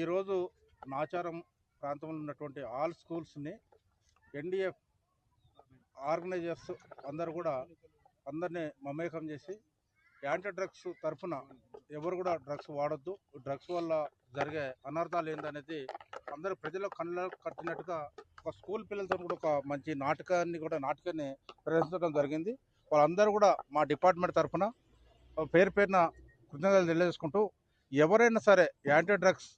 ఈరోజు నాచారం ప్రాంతంలో ఉన్నటువంటి ఆల్ స్కూల్స్ని ఎన్డీఎఫ్ ఆర్గనైజర్స్ అందరు కూడా అందరినీ మమేకం చేసి యాంటీ డ్రగ్స్ తరఫున ఎవరు కూడా డ్రగ్స్ వాడొద్దు. డ్రగ్స్ వల్ల జరిగే అనర్థాలు ఏందనేది అందరూ ప్రజల కళ్ళ కట్టినట్టుగా ఒక స్కూల్ పిల్లలతో కూడా ఒక మంచి నాటకాన్ని కూడా నాటకాన్ని ప్రదర్శించడం జరిగింది. వాళ్ళందరూ కూడా మా డిపార్ట్మెంట్ తరఫున పేరు పేరున కృతజ్ఞతలు తెలియజేసుకుంటూ ఎవరైనా సరే యాంటీ డ్రగ్స్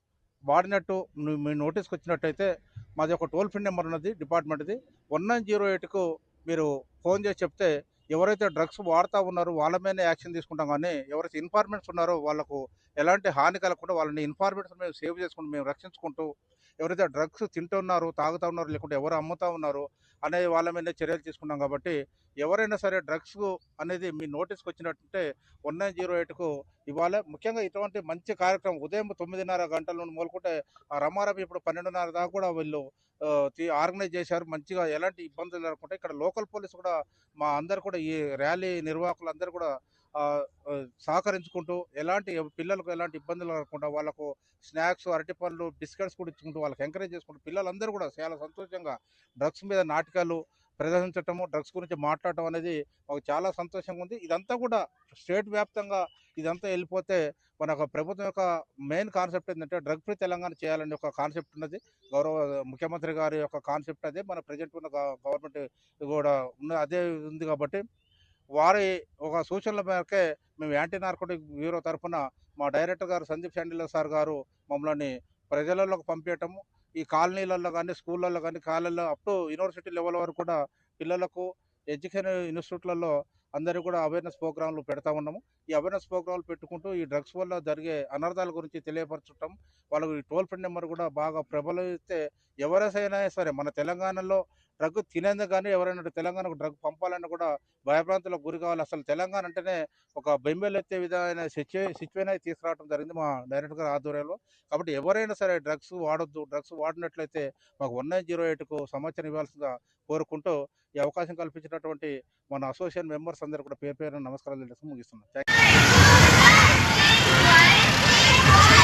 వాడినట్టు మీ నోటీస్కి వచ్చినట్టయితే మాది ఒక టోల్ ఫ్రీ నెంబర్ ఉన్నది డిపార్ట్మెంట్ది వన్ నైన్ జీరో ఎయిట్కు మీరు ఫోన్ చేసి చెప్తే ఎవరైతే డ్రగ్స్ వాడుతూ ఉన్నారో వాళ్ళ మీద యాక్షన్ తీసుకుంటాం కానీ ఎవరైతే ఇన్ఫార్మెంట్స్ ఉన్నారో వాళ్ళకు ఎలాంటి హాని కలగకుండా వాళ్ళని ఇన్ఫార్మెంట్స్ మేము సేవ్ చేసుకుంటూ మేము రక్షించుకుంటూ ఎవరైతే డ్రగ్స్ తింటున్నారో తాగుతూ ఉన్నారో లేకుంటే ఎవరు అమ్ముతా ఉన్నారో అనే వాళ్ళ మీద చర్యలు తీసుకున్నాం కాబట్టి ఎవరైనా సరే డ్రగ్స్ అనేది మీ నోటీస్కి వచ్చినట్టుంటే వన్ నైన్ జీరో ఎయిట్కు ఇవాళ ముఖ్యంగా ఇటువంటి మంచి కార్యక్రమం ఉదయం తొమ్మిదిన్నర గంటల నుండి మొదలుకుంటే ఆ రమారమి ఇప్పుడు పన్నెండున్నర దాకా కూడా వీళ్ళు ఆర్గనైజ్ చేశారు. మంచిగా ఎలాంటి ఇబ్బందులు లేకుండా ఇక్కడ లోకల్ పోలీస్ కూడా మా అందరు కూడా ఈ ర్యాలీ నిర్వాహకులు అందరూ కూడా సహకరించుకుంటూ ఎలాంటి పిల్లలకు ఎలాంటి ఇబ్బందులు కాకుండా వాళ్ళకు స్నాక్స్ అరటిపళ్ళు బిస్కెట్స్ కూడా ఇచ్చుకుంటూ వాళ్ళకి ఎంకరేజ్ చేసుకుంటూ పిల్లలందరూ కూడా చాలా సంతోషంగా డ్రగ్స్ మీద నాటకాలు ప్రదర్శించటము డ్రగ్స్ గురించి మాట్లాడటం అనేది మాకు చాలా సంతోషంగా ఉంది. ఇదంతా కూడా స్టేట్ వ్యాప్తంగా ఇదంతా వెళ్ళిపోతే మన ప్రభుత్వం యొక్క మెయిన్ కాన్సెప్ట్ ఏంటంటే డ్రగ్ ఫ్రీ తెలంగాణ చేయాలని ఒక కాన్సెప్ట్ ఉన్నది. గౌరవ ముఖ్యమంత్రి గారి యొక్క కాన్సెప్ట్ అదే. మన ప్రజెంట్ ఉన్న గవర్నమెంట్ కూడా ఉన్న అదే ఉంది కాబట్టి వారి ఒక సూచనల మేరకే మేము యాంటీ నార్కోటిక్ బ్యూరో తరఫున మా డైరెక్టర్ గారు సందీప్ శాండిల సార్ గారు మమ్మల్ని ప్రజలలోకి పంపించటము ఈ కాలనీలలో కానీ స్కూళ్ళల్లో కానీ కాలేజీలో అప్ టు యూనివర్సిటీ లెవెల్ వరకు కూడా పిల్లలకు ఎడ్యుకేషన్ ఇన్స్టిట్యూట్లలో అందరూ కూడా అవేర్నెస్ ప్రోగ్రాంలు పెడతా ఉన్నాము. ఈ అవేర్నెస్ ప్రోగ్రాంలు పెట్టుకుంటూ ఈ డ్రగ్స్ వల్ల జరిగే అనర్థాల గురించి తెలియపరచటం వాళ్ళకు టోల్ ఫ్రీ నెంబర్ కూడా బాగా ప్రబలిస్తే ఎవరైనా సరే మన తెలంగాణలో డ్రగ్ తినేందుకు కానీ ఎవరైనా తెలంగాణకు డ్రగ్ పంపాలని కూడా భయభ్రాంతులకు గురి కావాలి. అసలు తెలంగాణ అంటేనే ఒక బెంబేలు ఎత్తే విధమైన సిచ్యువేషన్ అయితే తీసుకురావడం జరిగింది మా డైరెక్టర్ గారి ఆధ్వర్యంలో. కాబట్టి ఎవరైనా సరే డ్రగ్స్ వాడొద్దు డ్రగ్స్ వాడినట్లయితే మాకు వన్ నైన్ జీరో ఎయిట్కు సమాచారం ఇవ్వాల్సిందిగా కోరుకుంటూ ఈ అవకాశం కల్పించినటువంటి మన అసోసియేషన్ మెంబర్స్ అందరూ కూడా పేరు పేరు నమస్కారాలు తెలుస్తూ ముగిస్తున్నాం. Thank you.